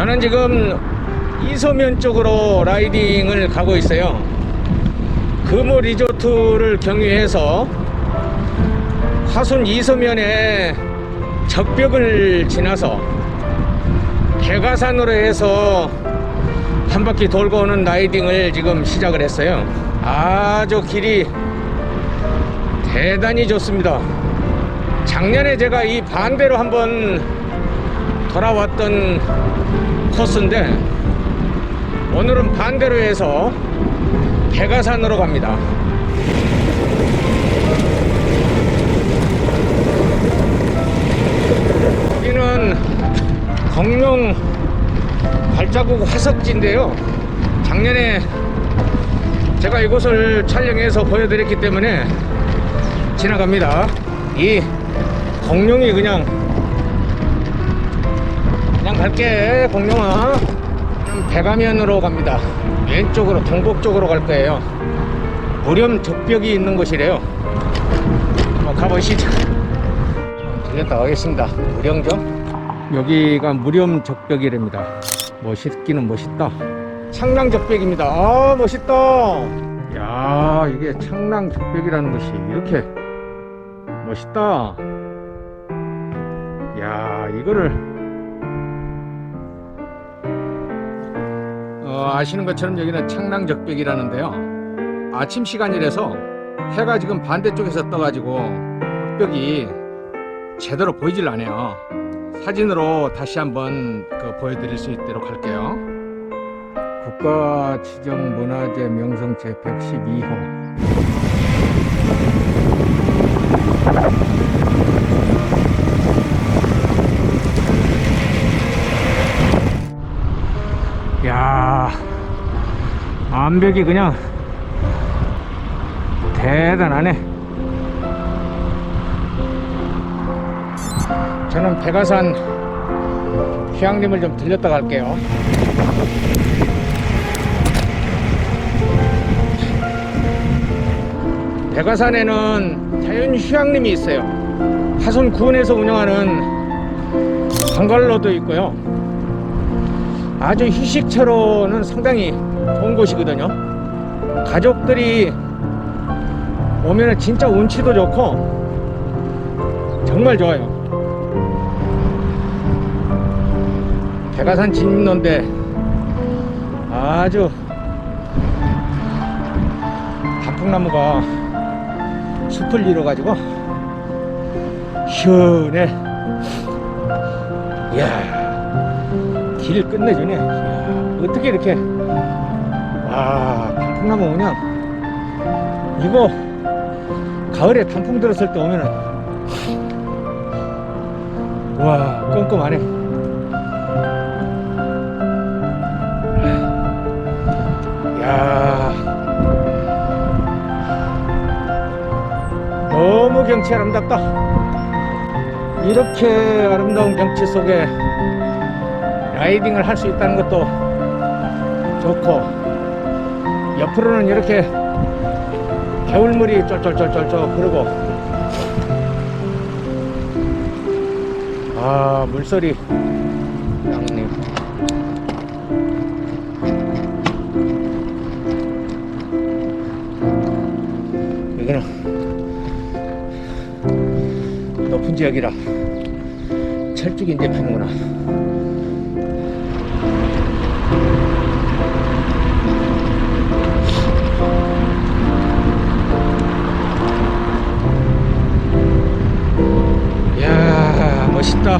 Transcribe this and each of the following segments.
저는 지금 이서면 쪽으로 라이딩을 가고 있어요. 금호 리조트를 경유해서 화순 이서면에 적벽을 지나서 개가산으로 해서 한 바퀴 돌고 오는 라이딩을 지금 시작을 했어요. 아주 길이 대단히 좋습니다. 작년에 제가 이 반대로 한번 돌아왔던 코스인데 오늘은 반대로 해서 개가산으로 갑니다. 여기는 공룡 발자국 화석지인데요. 작년에 제가 이곳을 촬영해서 보여드렸기 때문에 지나갑니다. 이 공룡이 그냥 갈게 공룡아 백화면으로 갑니다. 왼쪽으로 동북 쪽으로 갈 거예요. 무렴 적벽이 있는 곳이래요. 한번 가보시죠. 들렸다 가겠습니다. 무령정. 여기가 무렴 적벽이랍니다. 멋있기는 멋있다. 창랑 적벽입니다. 아 멋있다. 야 이게 창랑 적벽이라는 것이 이렇게 멋있다. 야 이거를 어, 아시는 것처럼 여기는 창랑 적벽이라는데요. 아침 시간이라서 해가 지금 반대쪽에서 떠가지고 흑벽이 제대로 보이질 않아요. 사진으로 다시 한번 그 보여드릴 수 있도록 할게요. 국가 지정 문화재 명성 제 112호. 암벽이 그냥 대단하네. 저는 백아산 휴양림을 좀 들렸다 갈게요. 백아산에는 자연 휴양림이 있어요. 화순 구원에서 운영하는 방갈로도 있고요. 아주 휴식처로는 상당히 좋은 곳이거든요. 가족들이 오면은 진짜 운치도 좋고 정말 좋아요. 백아산 진입로인데 아주 단풍나무가 숲을 이뤄가지고 시원해. 이야. 길 끝내주네. 어떻게 이렇게 와 단풍나무 그냥 이거 가을에 단풍 들었을 때 오면은 와 꼼꼼하네. 야 너무 경치 아름답다. 이렇게 아름다운 경치 속에 라이딩을 할 수 있다는 것도 좋고 옆으로는 이렇게 겨울물이 쫄쫄쫄쫄쫄 흐르고 아 물소리 양님 여기는 높은 지역이라 철쭉이 이제 피는구나 멋있다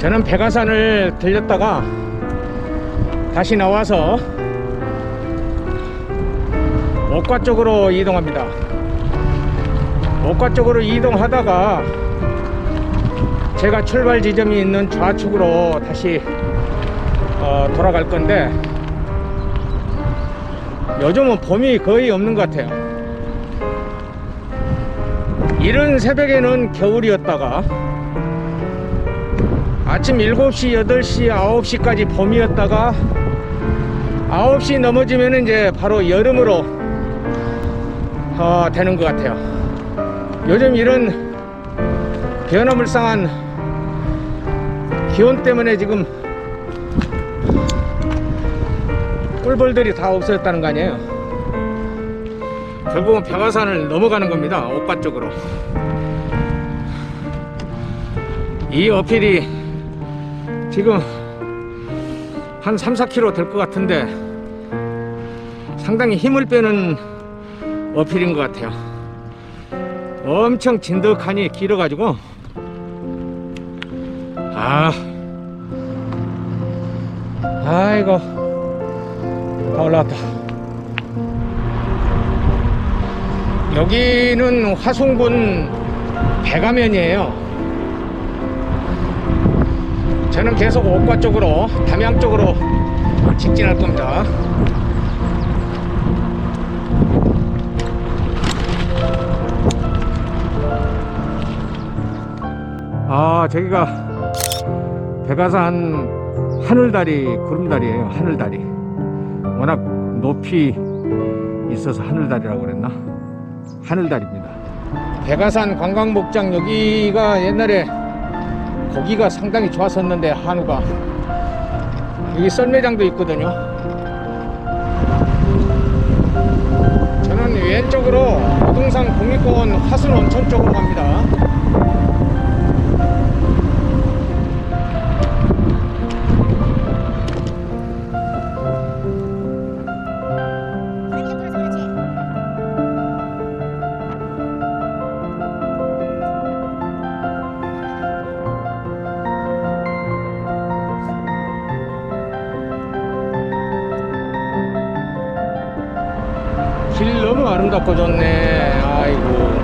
저는 백아산을 들렸다가 다시 나와서 옥과 쪽으로 이동합니다. 옥과 쪽으로 이동하다가 제가 출발 지점이 있는 좌측으로 다시 어, 돌아갈 건데 요즘은 봄이 거의 없는 것 같아요. 이른 새벽에는 겨울이었다가 아침 7시, 8시, 9시까지 봄이었다가 9시 넘어지면 이제 바로 여름으로 어, 되는 것 같아요. 요즘 이런 변화물상한 기온 때문에 지금 꿀벌들이 다 없어졌다는 거 아니에요? 결국은 백화산을 넘어가는 겁니다. 옥과 쪽으로. 이 어필이 지금 한 3, 4km 될것 같은데 상당히 힘을 빼는 어필인 것 같아요. 엄청 진득하니 길어가지고 아 아이고 다 올라왔다. 여기는 화순군 배가면이에요. 저는 계속 옥과 쪽으로 담양 쪽으로 직진할 겁니다. 아 저기가 백아산 하늘다리 구름다리예요 하늘다리. 워낙 높이 있어서 하늘다리라고 그랬나? 하늘다리입니다. 백아산 관광목장 여기가 옛날에 고기가 상당히 좋았었는데 한우가. 여기 썰매장도 있거든요. 저는 왼쪽으로 부동산 국립공원 화순 온천 쪽으로 갑니다 길 너무 아름답고 좋네. 아이고.